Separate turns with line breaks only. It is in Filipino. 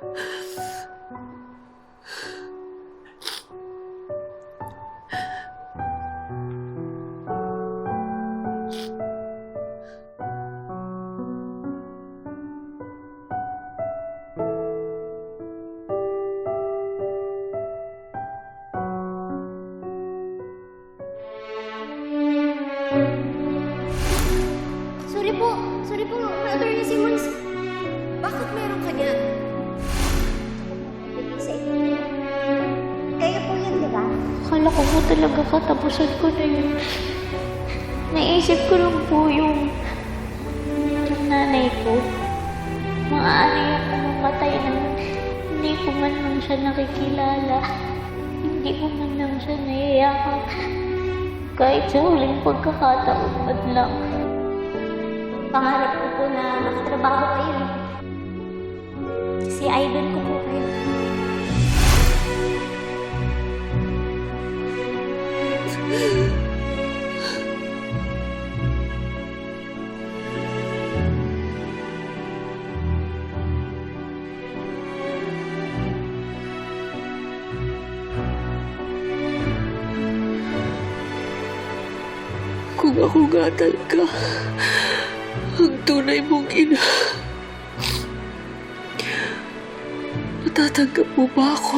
Sorry po, sorry po, Attorney Simmons. Bakit meron ka?
Akala ko po talaga katapusan ko na yun. Naisip ko lang po yung, yung nanay ko. Maaari ako mamatay na hindi ko man lang siya nakikilala. Hindi ko man lang siya naiyakan. Kahit sa huling pagkakataon man lang.
Pangarap ko po na makatrabaho kayo. Si idol ko po
Kung ako nga talaga ang tunay mong ina, matatanggap mo ba ako?